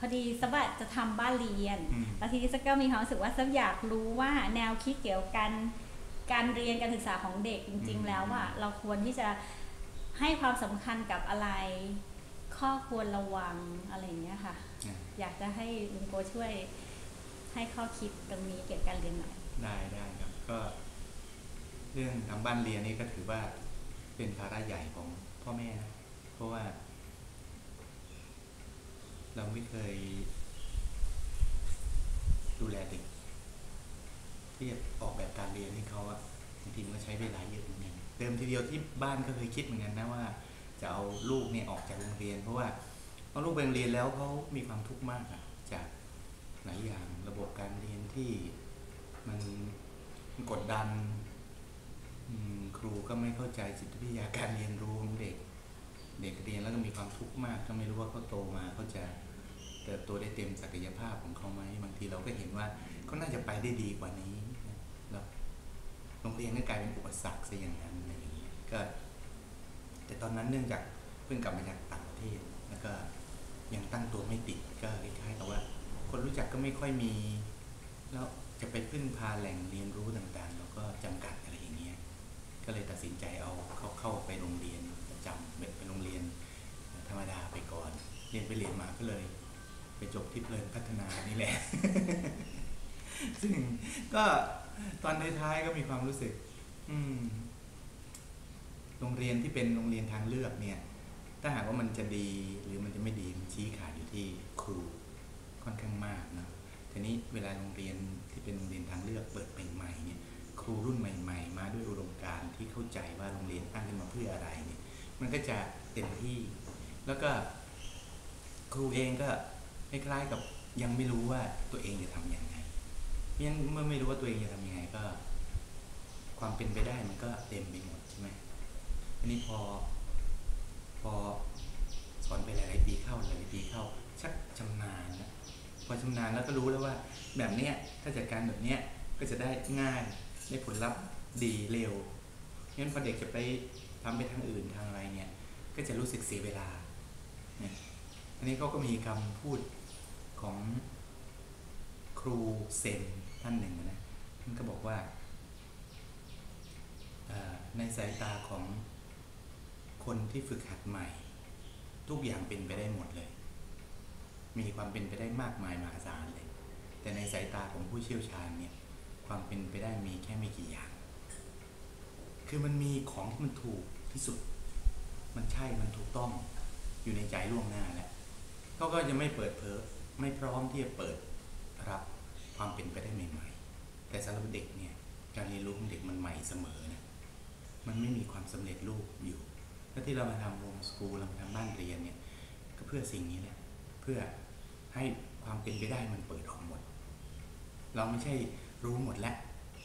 พอดีสบัดจะทำบ้านเรียนอืมแล้วทีนี้สกก็มีความรู้สึกว่าสกอยากรู้ว่าแนวคิดเกี่ยวกันการเรียนการศึกษาของเด็กจริง ๆ แล้วว่าเราควรที่จะให้ความสำคัญกับอะไร ข้อควรระวังอะไรอย่างเงี้ยค่ะอะ อยากจะให้ลุงโกช่วยให้ข้อคิดตรงนี้เกี่ยวกับการเรียนหน่อยได้ได้ครับก็ เรื่องทำบ้านเรียนนี่ก็ถือว่าเป็นภาระใหญ่ของพ่อแม่นะเพราะว่า เราไม่เคย ดูแลเด็กที่จะออกแบบการเรียนให้เขาอะบางทีมันก็ใช้เวลาเยอะเหมือนกันเดิมทีเดียวที่บ้านก็เคยคิดเหมือนกันนะว่า จะเอาลูกเนี่ยออกจากโรงเรียน เพราะว่าเอาลูกไปโรงเรียนแล้วเขามีความทุกข์มากอะจากหลายอย่างระบบการเรียนที่มันกดดันครูก็ไม่เข้าใจจิตวิทยาการเรียนรู้ของเด็ก ทุกข์มากก็ไม่รู้ว่าเขาโตมาเขาจะเติบโตได้เต็มศักยภาพของเขาไหมบางทีเราก็เห็นว่าเขาน่าจะไปได้ดีกว่านี้แล้วโรงเรียนก็กลายเป็นอุปสรรคซะอย่างนั้นอะไรอย่างเงี้ยก็ แต่ตอนนั้นเนื่องจากเพิ่งกลับมาจากต่างประเทศแล้วก็ยังตั้งตัวไม่ติดก็คล้ายๆกับว่า คนรู้จักก็ไม่ค่อยมี แล้วจะไปพึ่งพาแหล่งเรียนรู้ต่างๆเราก็จำกัดอะไรอย่างเงี้ยก็เลยตัดสินใจเอาเขาเข้าไปโรงเรียน เรียนไปเรียนมาก็เลย ไปจบที่เพลินพัฒนานี่แหละ ซึ่งก็ตอนท้ายๆก็มีความรู้สึก อืม โรงเรียนที่เป็นโรงเรียนทางเลือกเนี่ย ถ้าหากว่ามันจะดีหรือมันจะไม่ดีมันชี้ขาดอยู่ที่ครูค่อนข้างมากนะทีนี้เวลาโรงเรียนที่เป็นโรงเรียนทางเลือกเปิดเป็นใหม่เนี่ย ครูรุ่นใหม่ ๆ มาด้วยอุดมการณ์ที่เข้าใจว่าโรงเรียนตั้งขึ้นมาเพื่ออะไรเนี่ย มันก็จะเต็มที่ แล้วก็ ครูเองก็คล้ายๆกับยังไม่รู้ว่าตัวเองจะทำยังไงยังเมื่อไม่รู้ว่าตัวเองจะทำยังไงก็ ความเป็นไปได้มันก็เต็มไปหมดใช่ไหมอันนี้พอ พอสอนไปหลายๆปีเข้าหลายปีเข้า ชักชำนาญนะพอชำนาญแล้วก็รู้แล้วว่า แบบเนี้ยถ้าจัดการแบบเนี้ยก็จะได้ง่ายได้ผลลัพธ์ดีเร็วงั้นพอเด็กจะไปทำไปทางอื่นทางอะไรเนี่ย ก็จะรู้สึกเสียเวลาเนี่ย อันนี้เขาก็มีคำพูดของครูเซนท่านหนึ่งนะท่านก็บอกว่าในสายตาของคนที่ฝึกหัดใหม่ ทุกอย่างเป็นไปได้หมดเลย มีความเป็นไปได้มากมายมหาศาลเลย แต่ในสายตาของผู้เชี่ยวชาญเนี่ยความเป็นไปได้มีแค่ไม่กี่อย่าง คือมันมีของที่มันถูกที่สุด มันใช่มันถูกต้องอยู่ในใจล่วงหน้าแล้ว เขาก็จะไม่เปิดเผยไม่พร้อมที่จะเปิดรับความเป็นไปได้ใหม่ ๆ แต่สำหรับเด็กเนี่ยการเรียนรู้ของเด็กมันใหม่เสมอนะมันไม่มีความสำเร็จรูปอยู่แล้วที่เรามาทำโฮมสกูลเรามาทำบ้านเรียนเนี่ยก็เพื่อสิ่งนี้แหละเพื่อให้ความเป็นไปได้มันเปิดออกหมด เราไม่ใช่รู้หมดแล้ว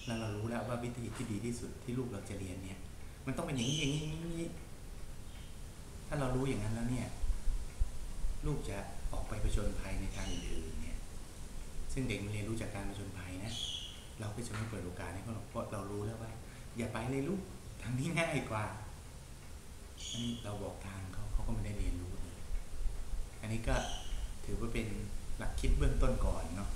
แล้วเรารู้แล้วว่าวิธีที่ดีที่สุดที่ลูกเราจะเรียนเนี่ย มันต้องเป็นอย่างนี้อย่างนี้อย่างนี้ถ้าเรารู้อย่างนั้นแล้วเนี่ย ลูกจะออกไปผจญภัยในทางอื่นๆเนี่ยซึ่งเด็กมันเรียนรู้จากการผจญภัยนะ เราก็จะไม่เปิดโอกาสให้เขาเพราะเรารู้แล้วว่า อย่าไปเลยลูกทางนี้ง่ายกว่าอันนี้เราบอกทางเขาเขาก็ไม่ได้เรียนรู้เลยอันนี้ก็ถือว่าเป็นหลักคิดเบื้องต้นก่อนเนาะ